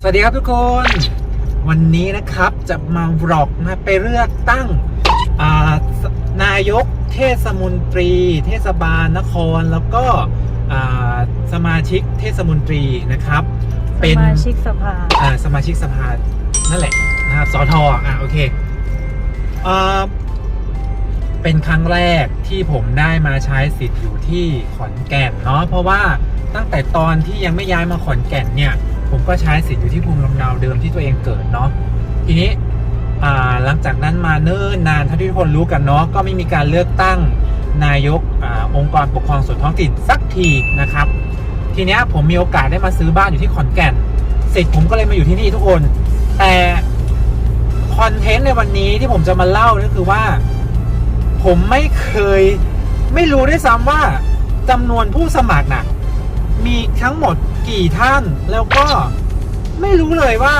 สวัสดีครับทุกคน วันนี้นะครับจะมาบล็อกนะไปเลือกตั้งอ่านายกเทศมนตรี เทศบาลนครแล้วก็อ่าสมาชิกเทศมนตรีนะครับ เป็นสมาชิกสภาอ่าสมาชิกสภานั่นแหละนะครับสอทออะโอเคเอ่อเป็นครั้งแรกที่ผมได้มาใช้สิทธิ์อยู่ที่ขอนแก่นเนาะเพราะว่าตั้งแต่ตอนที่ยังไม่ย้ายมาขอนแก่นเนี่ย ผมก็ใช้สิทธิ์อยู่ที่ภูมิลำเนาเดิมที่ตัวเองเกิดเนาะทีนี้หลังจากนั้นมาเนิ่นนานเท่าที่ทุกคนรู้กันเนาะก็ไม่มีการเลือกตั้งนายกอองค์กรปกครองส่วนท้องถิ่นสักทีนะครับ ทีเนี้ยผมมีโอกาสได้มาซื้อบ้านอยู่ที่ขอนแก่นสิทธิ์ผมก็เลยมาอยู่ที่นี่ทุกคน แต่คอนเทนต์ในวันนี้ที่ผมจะมาเล่าก็คือว่า ผมไม่เคยไม่รู้ด้วยซ้ำว่าจำนวนผู้สมัครน่ะมีทั้งหมด กี่ท่าน แล้วก็ไม่รู้เลยว่า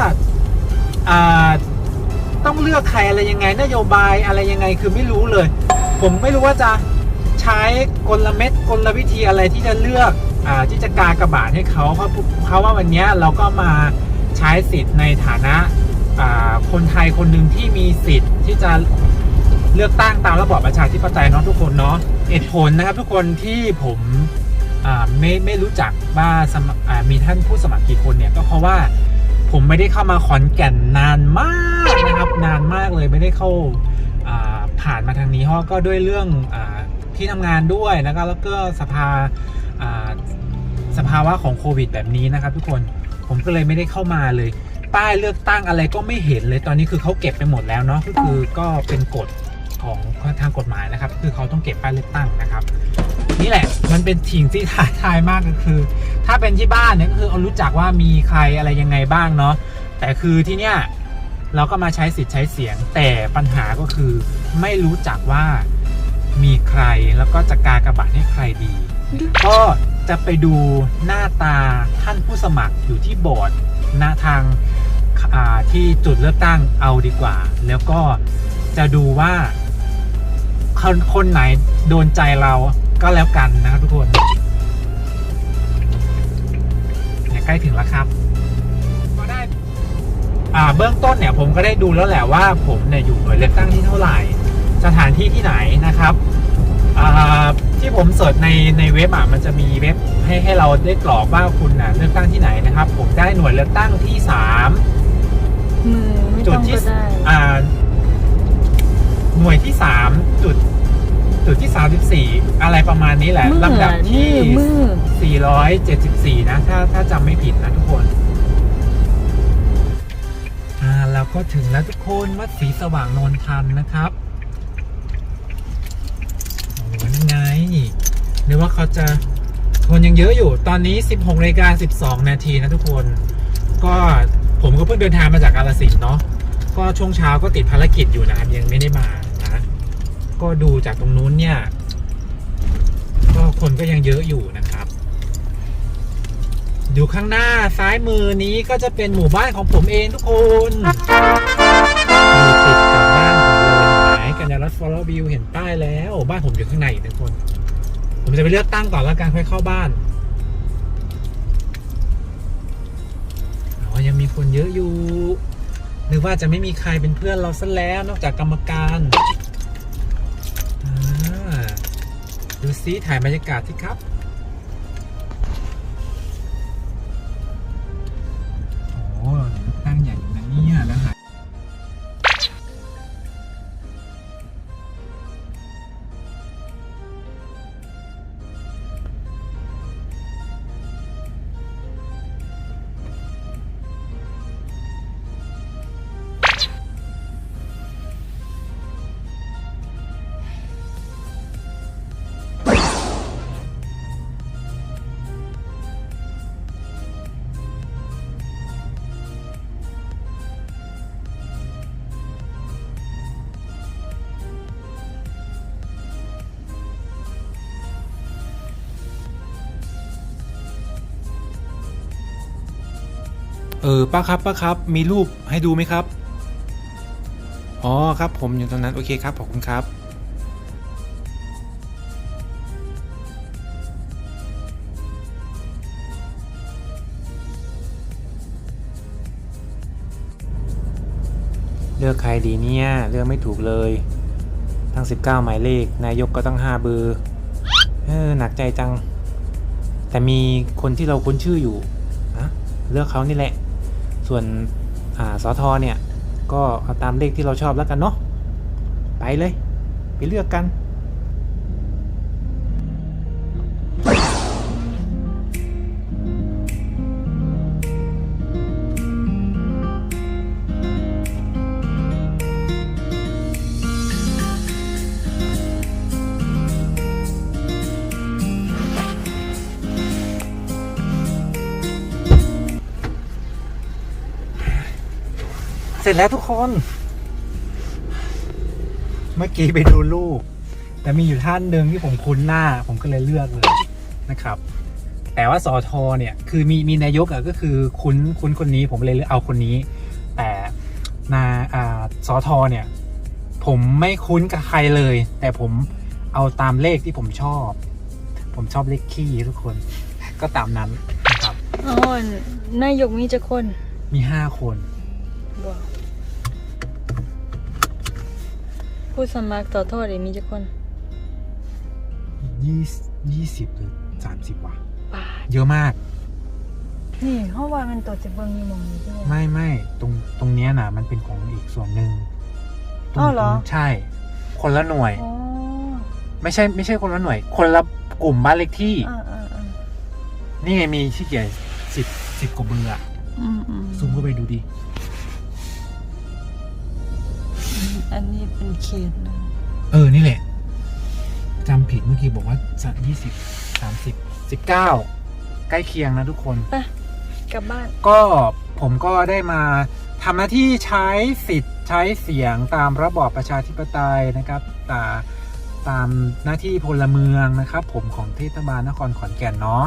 ต้องเลือกใครอะไรยังไง นโยบายอะไรยังไงคือไม่รู้เลย ผมไม่รู้ว่าจะใช้กลเม็ดกลวิธีอะไรที่จะเลือกอที่จะกากระบาดให้เขาเพราะเพราะว่าวันนี้เราก็มาใช้สิทธิ์ในฐานะคนไทยคนหนึ่งที่มีสิทธิ์ที่จะเลือกตั้งตามระบอบประชาธิปไตยเนาะทุกคนเนาะเหตุผลนะครับทุกคนที่ผม ไม่ไม่รู้จักว่ามีท่านผู้สมัครกี่คนเนี่ยก็เพราะว่าผมไม่ได้เข้ามาขอนแก่นนานมากนะครับนานมากเลยไม่ได้เข้าผ่านมาทางนี้เพราะก็ด้วยเรื่องอที่ทำงานด้วยนะครับแล้วก็สภาสภาวะของโควิด แบบนี้นะครับ ทุกคนผมก็เลยไม่ได้เข้ามาเลย ป้ายเลือกตั้งอะไรก็ไม่เห็นเลยตอนนี้คือเขาเก็บไปหมดแล้วเนาะก็คือก็เป็นกฎของทางกฎหมายนะครับ คือเขาต้องเก็บป้ายเลือกตั้งนะครับ นี่แหละ มันเป็นสิ่งที่ท้าทายมากก็คือ ถ้าเป็นที่บ้านเนี่ยก็คือเอารู้จักว่ามีใครอะไรยังไงบ้างเนาะแต่คือที่เนี้ยเราก็มาใช้สิทธิ์ใช้เสียง แต่ปัญหาก็คือไม่รู้จักว่ามีใครแล้วก็จะกากระบาดให้ใครดี ก็จะไปดูหน้าตาท่านผู้สมัครอยู่ที่บอร์ดหน้าทางอ่าที่จุดเลือกตั้งเอาดีกว่า แล้วก็จะดูว่าคนคนไหนโดนใจเรา ก็แล้วกันนะครับทุกคนเนี่ยใกล้ถึงแล้วครับ ก็ได้ อ่าเบื้องต้นเนี่ยผมก็ได้ดูแล้วแหละว่า ผมเนี่ยอยู่หน่วยเลือกตั้งที่เท่าไหร่ สถานที่ที่ไหนนะครับอ่าที่ผมเสิร์ชในในเว็บอะมันจะมีเว็บให้ให้เราได้กรอกว่าคุณน่ะเลือกตั้งที่ไหนนะครับ ผมได้หน่วยเลือกตั้งที่สามมือไม่จุต้ดองที่ก็ได้อ่า หน่วยที่สามจุด จุดที่สามสิบสี่อะไรประมาณนี้แหละมือลำดับที่ มือ 474 นะ ถ้าถ้าจำไม่ผิดนะทุกคนอ่าเราก็ถึงแล้วทุกคนวัดศรีสว่างนนทันนะครับโอ้โหนี่ไงนึกว่าเขาจะคนยังเยอะอยู่ตอนนี้ 16นาฬิกา12 นาทีนะทุกคน ก็ผมก็เพิ่งเดินทางมาจากกาลสินธุ์เนาะก็ช่วงเช้าก็ติดภารกิจอยู่นะครับยังไม่ได้มานะ ก็ดูจากตรงนู้นเนี่ย ก็คนก็ยังเยอะอยู่นะครับ อยู่ข้างหน้าซ้ายมือนี้ก็จะเป็นหมู่บ้านของผมเองทุกคนอยู่ติดกับบ้านผมเลยเห็นไหมกัญญารัตน์ฟอลวิวเห็นป้ายแล้ว บ้านผมอยู่ข้างในทุกคน ผมจะไปเลือกตั้งก่อนแล้วกันค่อยเข้าบ้านยังมีคนเยอะอยู่นึกว่าจะไม่มีใครเป็นเพื่อนเราซะแล้วนอกจากกรรมการ ดูซิถ่ายบรรยากาศที่ครับ เออป้าครับป้าครับ มีรูปให้ดูไหมครับ อ๋อครับผมอยู่ตรงนั้นโอเคครับขอบคุณครับ เลือกใครดีเนี่ย เลือกไม่ถูกเลย ทั้ง 19 หมายเลข นายกก็ต้อง 5 เบอร์เออหนักใจจัง แต่มีคนที่เราคุ้นชื่ออยู่นะเลือกเขานี่แหละ ส่วนอ่าสอทอเนี่ย ก็เอาตามเลขที่เราชอบแล้วกันเนาะไปเลย ไปเลือกกัน ร็จแล้วทุกคน เมื่อกี้ไปดูรูปแต่มีอยู่ท่านหนึ่งที่ผมคุ้นหน้า ผมก็เลยเลือกเลยนะครับ แต่ว่าสอทอเนี่ย คือมีมีนายกอะก็คือคุ้นคุ้นคนนี้ผมเลยเลือกเอาคนนี้ แต่นาอ่าสอทอเนี่ย ผมไม่คุ้นกับใครเลย แต่ผมเอาตามเลขที่ผมชอบ ผมชอบเลขขี้ทุกคน ก็ตามนั้นนะครับ อ๋อนายกมีจะคน มีห้าคน ว้าว ผู้สมัครต่อโทษเองมีจะคนยี่ยี่สิบหรือสามสิบว่ะป่าดเยอะมาก นี่เขาว่ามันตัวจะเบิ่งมีหมองนี้ด้วย ไม่ไม่ตรงตรงเนี้ยนะมันเป็นของอีกส่วนหนึ่งตรงอ้าวเหรอตรงใช่ คนละหน่วย อ๋อไม่ใช่ ไม่ใช่คนละหน่วย คนละกลุ่มบ้านเลขที่ อ่าอ่าอ่านี่ไงมีที่เกี่ยวสิบสิบกว่าเบอร์อะอืมอืมซูมเข้าไปดูดิ อันนี้เป็นเขตนะเออ นี่แหละจำผิดเมื่อกี้บอกว่าสักยี่สิบสามสิบสิบเก้าใกล้เคียงนะทุกคน ไปกลับบ้าน ก็ผมก็ได้มาทำหน้าที่ใช้สิทธิ์ใช้เสียงตามระบอบประชาธิปไตยนะครับตาตามหน้าที่พลเมืองนะครับ ผมของเทศบาลนครขอนแก่นเนาะ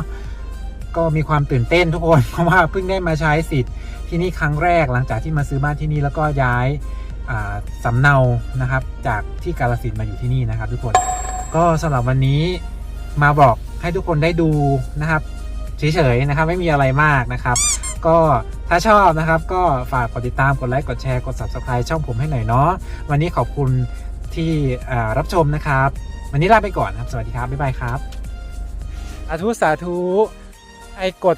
ก็มีความตื่นเต้นทุกคนเพราะว่าเพิ่งได้มาใช้สิทธิ์ที่นี่ครั้งแรกหลังจากที่มาซื้อบ้านที่นี่แล้วก็ย้ายอ่า สำเนานะครับจากที่กาลสินมาอยู่ที่นี่นะครับ ทุกคนก็สำหรับวันนี้มาบอกให้ทุกคนได้ดูนะครับเฉยๆนะครับไม่มีอะไรมากนะครับ ก็ถ้าชอบนะครับ ก็ฝากกดติดตามกดไลค์กดแชร์กด subscribe ช่องผมให้หน่อยเนาะวันนี้ขอบคุณที่รับชมนะครับ วันนี้ลาไปก่อนครับ สวัสดีครับ บ๊ายบายครับสาธุสาธุใครกด